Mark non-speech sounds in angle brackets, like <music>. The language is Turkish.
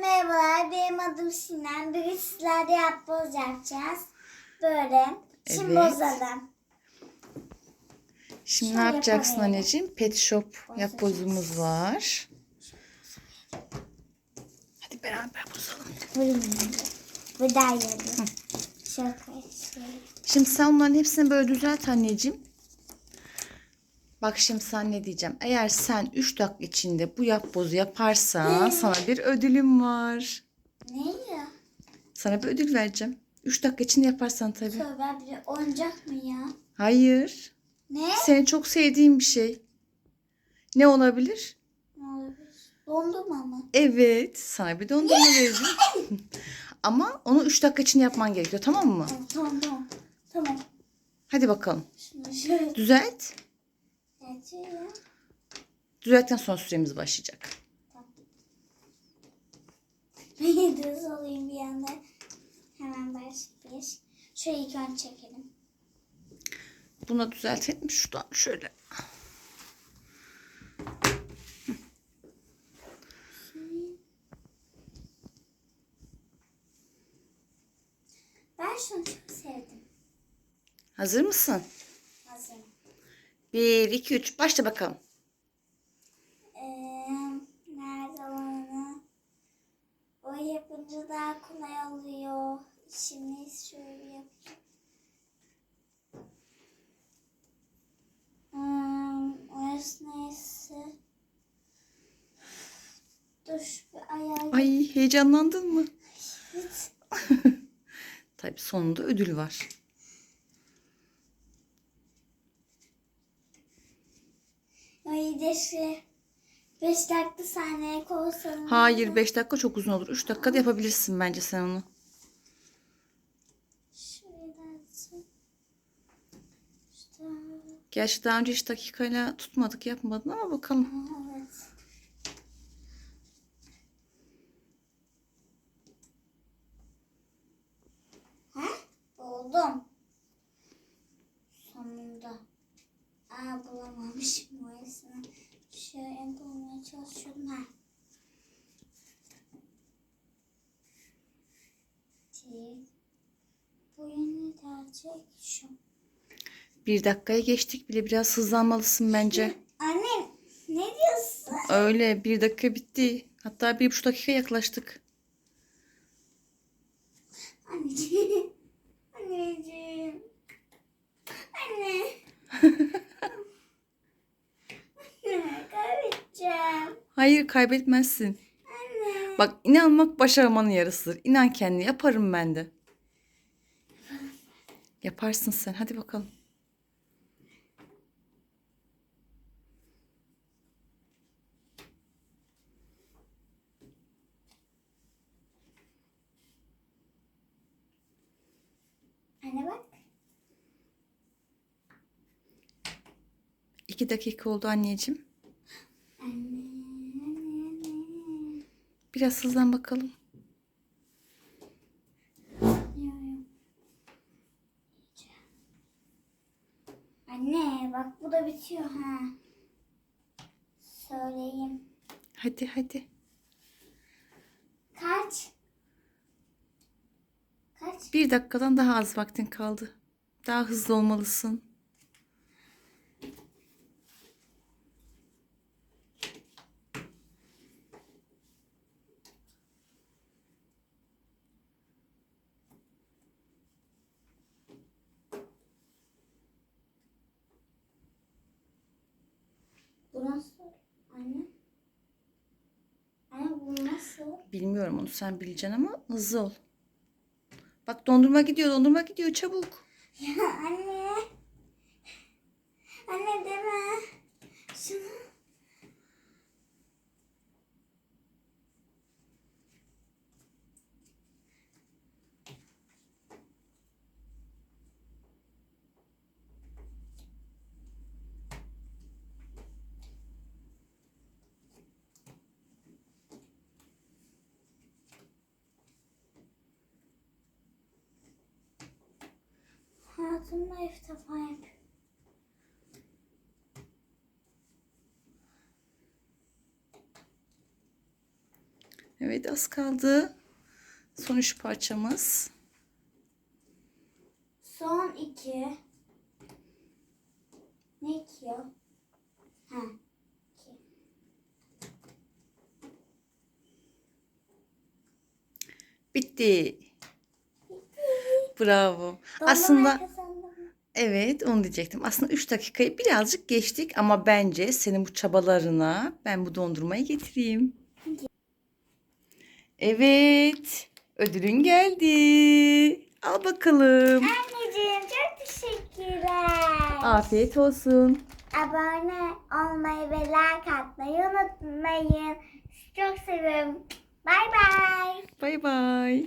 merhabalar. Benim adım Sinem. Bugün sizlerle yapboz yapacağız. Böyle. Şimdi Evet. bozalım. Şimdi Şöyle ne yapacaksın yapalım. anneciğim? Pet shop Bozacağız. yapbozumuz var. Hadi beraber bozalım. Buyurun. Bu da. Şimdi sen onların hepsini böyle düzelt anneciğim. Bak şimdi sen ne diyeceğim. Eğer sen 3 dakika içinde bu yapbozu yaparsan sana bir ödülüm var. Ne ya? Sana bir ödül vereceğim. 3 dakika içinde yaparsan tabii. Tövbe bir oyuncak mı ya? Hayır. Ne? Senin çok sevdiğin bir şey. Ne olabilir? Ne olabilir? Dondurma mı? Evet. Sana bir dondurma vereceğim. <laughs> Ama onu 3 dakika içinde yapman gerekiyor tamam mı? Tamam tamam tamam. Hadi bakalım. Şunu şöyle. Düzelt. Düzeltten sonra süremiz başlayacak. <laughs> Düz olayım bir yanda. Hemen başlayayım. Şöyle ilk önce çekelim. Buna düzeltelim şuradan şöyle. Ben şunu çok sevdim. Hazır mısın? Hazırım. 1, 2, 3 başla bakalım. Ee, nerede olanı? O yapınca daha kolay oluyor. Şimdi şöyle yapayım. Hmm, orası neyse. Dur bir ayağa Ay heyecanlandın mı? git. <laughs> Tabii sonunda ödül var. Deşi. Beş dakika saniye koysanız. Hayır 5 dakika çok uzun olur. 3 dakikada yapabilirsin bence sen onu. Gerçi daha önce hiç dakikayla tutmadık yapmadın ama bakalım. Evet. Ha? Buldum. Sonunda. Aa bulamamışım orasını. Şöyle bulmaya çalışıyorum. Ha. Tik. Bu gelecek şu. Bir dakikaya geçtik bile biraz hızlanmalısın bence. Anne ne diyorsun? Öyle bir dakika bitti. Hatta bir buçuk dakika yaklaştık. Anneciğim. Anneciğim. Anne. <laughs> Anne kaybedeceğim. Hayır kaybetmezsin. Anne. Bak inanmak başarmanın yarısıdır. İnan kendine yaparım ben de. Yaparsın sen. Hadi bakalım. Anne bak. İki dakika oldu anneciğim. Anne. Anne. Anne. Biraz hızlan bakalım. Anne bak bu da bitiyor ha. Söyleyeyim. Hadi hadi. Kaç? Kaç? Bir dakikadan daha az vaktin kaldı. Daha hızlı olmalısın. Bu nasıl? Anne? Anne bu nasıl? Bilmiyorum onu sen bileceksin ama hızlı ol. Bak dondurma gidiyor, dondurma gidiyor çabuk. <laughs> Ya anne. Anne deme. Şunu. Hayatımda ilk defa yapıyorum. Evet az kaldı. Son üç parçamız. Son iki. Ne ki o? Ha. iki. Bitti. Bravo. Dondurma Aslında. Evet onu diyecektim. Aslında 3 dakikayı birazcık geçtik ama bence senin bu çabalarına ben bu dondurmayı getireyim. Evet. Ödülün geldi. Al bakalım. Anneciğim çok teşekkürler. Afiyet olsun. Abone olmayı ve like atmayı unutmayın. Sizi çok seviyorum. Bay bay. Bay bay.